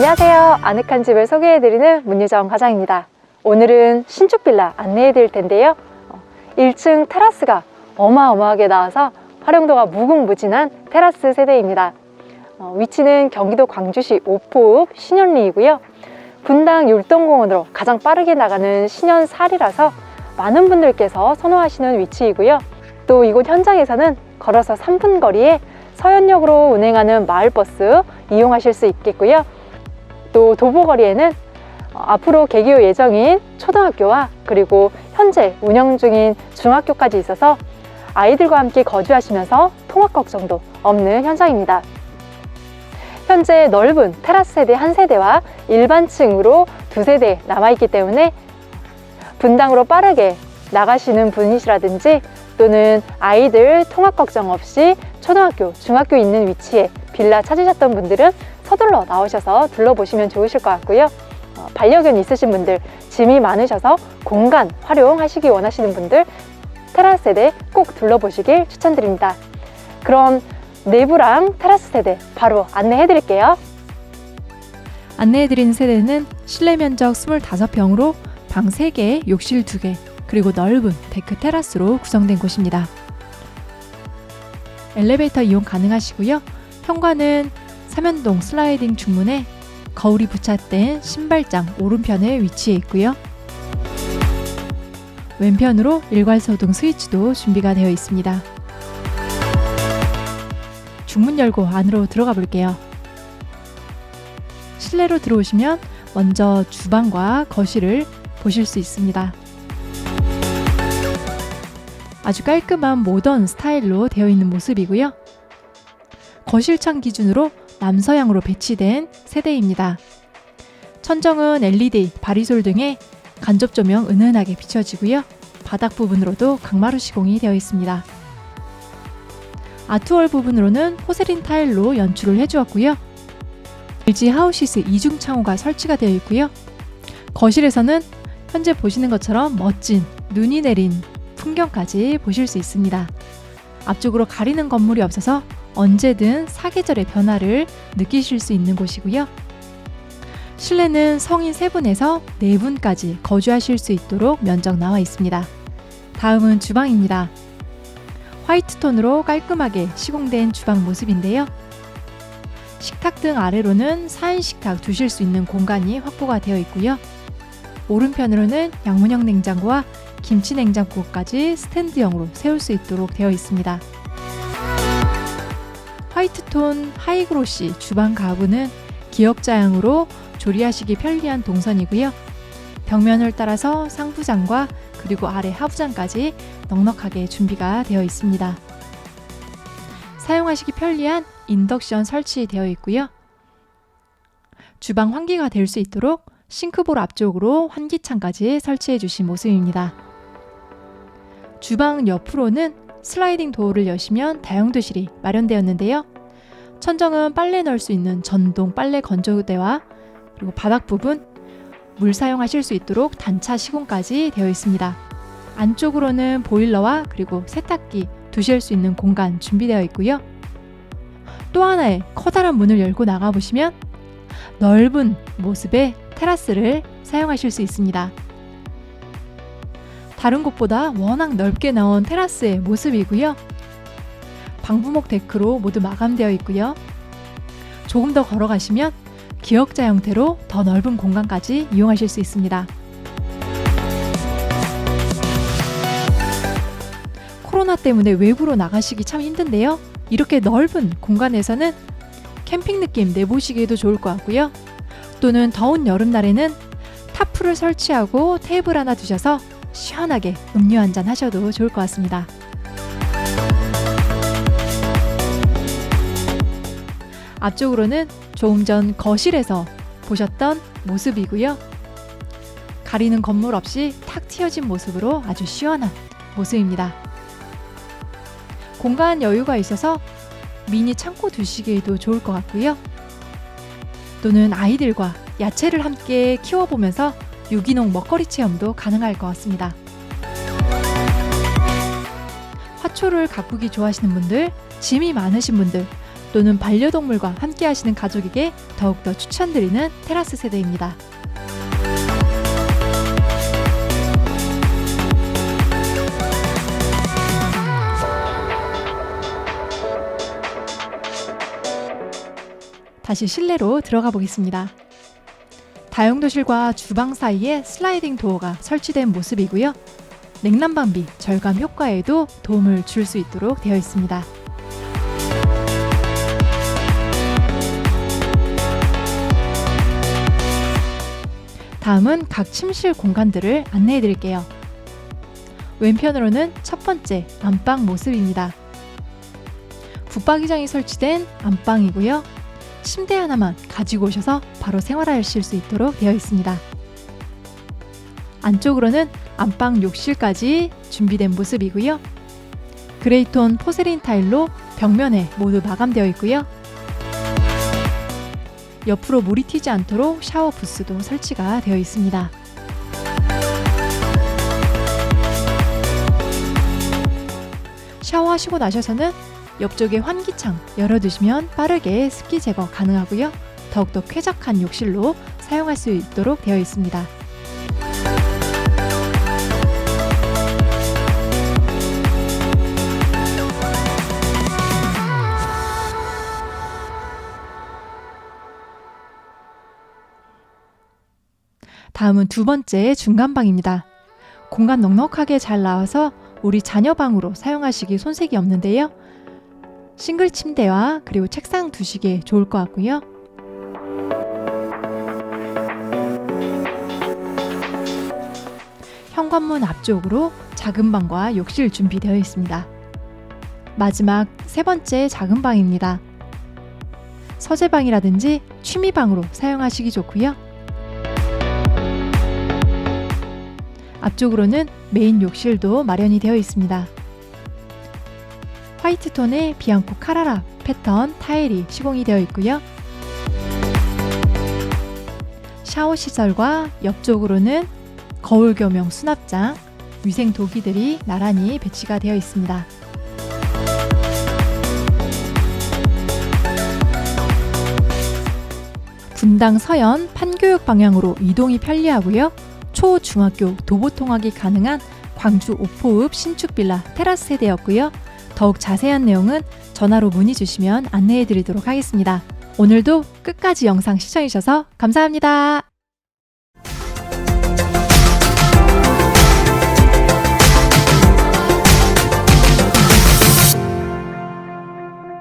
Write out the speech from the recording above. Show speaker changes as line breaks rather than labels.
안녕하세요. 아늑한 집을 소개해드리는 문유정 과장입니다. 오늘은 신축 빌라 안내해드릴 텐데요. 어, 1층 테라스가 어마어마하게 나와서 활용도가 무궁무진한 테라스 세대입니다. 어, 위치는 경기도 광주시 오포읍 신현리이고요. 분당 율동공원으로 가장 빠르게 나가는 신현살이라서 많은 분들께서 선호하시는 위치이고요. 또 이곳 현장에서는 걸어서 3분 거리에 서현역으로 운행하는 마을버스 이용하실 수 있겠고요. 또 도보거리에는 어, 앞으로 개교 예정인 초등학교와 그리고 현재 운영 중인 중학교까지 있어서 아이들과 함께 거주하시면서 통학 걱정도 없는 현장입니다. 현재 넓은 테라스 세대 한 세대와 일반층으로 두 세대 남아있기 때문에 분당으로 빠르게 나가시는 분이시라든지 또는 아이들 통학 걱정 없이 초등학교, 중학교 있는 위치에 빌라 찾으셨던 분들은 서둘러 나오셔서 둘러보시면 좋으실 것 같고요. 어, 반려견 있으신 분들, 짐이 많으셔서 공간 활용하시기 원하시는 분들 테라스 세대 꼭 둘러보시길 추천드립니다. 그럼 내부랑 테라스 세대 바로 안내해 드릴게요.
안내해 드린 세대는 실내 면적 25평으로 방 3개, 욕실 2개, 그리고 넓은 데크 테라스로 구성된 곳입니다. 엘리베이터 이용 가능하시고요. 현관은 삼연동 슬라이딩 중문에 거울이 부착된 신발장 오른편에 위치해 있고요. 왼편으로 일괄소등 스위치도 준비가 되어 있습니다. 중문 열고 안으로 들어가 볼게요. 실내로 들어오시면 먼저 주방과 거실을 보실 수 있습니다. 아주 깔끔한 모던 스타일로 되어 있는 모습이고요. 거실창 기준으로 남서향으로 배치된 세대입니다. 천정은 LED, 바리솔 등의 간접 조명 은은하게 비춰지고요. 바닥 부분으로도 강마루 시공이 되어 있습니다. 아트월 부분으로는 포세린 타일로 연출을 해주었고요. LG 하우시스 이중 창호가 설치가 되어 있고요. 거실에서는 현재 보시는 것처럼 멋진 눈이 내린 풍경까지 보실 수 있습니다. 앞쪽으로 가리는 건물이 없어서 언제든 사계절의 변화를 느끼실 수 있는 곳이고요. 실내는 성인 3분에서 4분까지 거주하실 수 있도록 면적 나와 있습니다. 다음은 주방입니다. 화이트 톤으로 깔끔하게 시공된 주방 모습인데요. 식탁 등 아래로는 4인 식탁 두실 수 있는 공간이 확보가 되어 있고요. 오른편으로는 양문형 냉장고와 김치 냉장고까지 스탠드형으로 세울 수 있도록 되어 있습니다. 화이트톤 하이그로시 주방 가구는 기역자형으로 조리하시기 편리한 동선이고요. 벽면을 따라서 상부장과 그리고 아래 하부장까지 넉넉하게 준비가 되어 있습니다. 사용하시기 편리한 인덕션 설치되어 있고요. 주방 환기가 될 수 있도록 싱크볼 앞쪽으로 환기창까지 설치해 주신 모습입니다. 주방 옆으로는 슬라이딩 도어를 여시면 다용도실이 마련되었는데요. 천정은 빨래 넣을 수 있는 전동 빨래 건조대와 그리고 바닥 부분 물 사용하실 수 있도록 단차 시공까지 되어 있습니다. 안쪽으로는 보일러와 그리고 세탁기 두실 수 있는 공간 준비되어 있고요. 또 하나의 커다란 문을 열고 나가 보시면 넓은 모습의 테라스를 사용하실 수 있습니다. 다른 곳보다 워낙 넓게 나온 테라스의 모습이고요. 방부목 데크로 모두 마감되어 있고요. 조금 더 걸어가시면 기역자 형태로 더 넓은 공간까지 이용하실 수 있습니다. 코로나 때문에 외부로 나가시기 참 힘든데요. 이렇게 넓은 공간에서는 캠핑 느낌 내보시기에도 좋을 것 같고요. 또는 더운 여름날에는 타프를 설치하고 테이블 하나 두셔서 시원하게 음료 한 잔 하셔도 좋을 것 같습니다. 앞쪽으로는 조금 전 거실에서 보셨던 모습이고요. 가리는 건물 없이 탁 튀어진 모습으로 아주 시원한 모습입니다. 공간 여유가 있어서 미니 창고 두시기에도 좋을 것 같고요. 또는 아이들과 야채를 함께 키워보면서 유기농 먹거리 체험도 가능할 것 같습니다. 화초를 가꾸기 좋아하시는 분들, 짐이 많으신 분들, 또는 반려동물과 함께 하시는 가족에게 더욱더 추천드리는 테라스 세대입니다. 다시 실내로 들어가 보겠습니다. 다용도실과 주방 사이에 슬라이딩 도어가 설치된 모습이고요. 냉난방비 절감 효과에도 도움을 줄 수 있도록 되어 있습니다. 다음은 각 침실 공간들을 안내해 드릴게요. 왼편으로는 첫 번째 안방 모습입니다. 붙박이장이 설치된 안방이고요. 침대 하나만 가지고 오셔서 바로 생활하실 수 있도록 되어 있습니다. 안쪽으로는 안방 욕실까지 준비된 모습이고요. 그레이톤 포세린 타일로 벽면에 모두 마감되어 있고요. 옆으로 물이 튀지 않도록 샤워 부스도 설치가 되어 있습니다. 샤워하시고 나셔서는 옆쪽에 환기창 열어두시면 빠르게 습기 제거 가능하고요. 더욱더 쾌적한 욕실로 사용할 수 있도록 되어 있습니다. 다음은 두 번째 중간방입니다. 공간 넉넉하게 잘 나와서 우리 자녀 방으로 사용하시기 손색이 없는데요. 싱글 침대와 그리고 책상 두시기에 좋을 것 같고요. 현관문 앞쪽으로 작은 방과 욕실 준비되어 있습니다. 마지막 세 번째 작은 방입니다. 서재방이라든지 취미방으로 사용하시기 좋고요. 앞쪽으로는 메인 욕실도 마련이 되어 있습니다. 화이트 톤의 비앙코 카라라 패턴 타일이 시공이 되어 있고요. 샤워 시설과 옆쪽으로는 거울 겸용 수납장, 위생 도기들이 나란히 배치가 되어 있습니다. 분당 서현 판교육 방향으로 이동이 편리하고요. 초, 중학교 도보 통학이 가능한 광주 오포읍 신축 빌라 테라스 세대였고요. 더욱 자세한 내용은 전화로 문의 주시면 안내해 드리도록 하겠습니다. 오늘도 끝까지 영상 시청해 주셔서 감사합니다.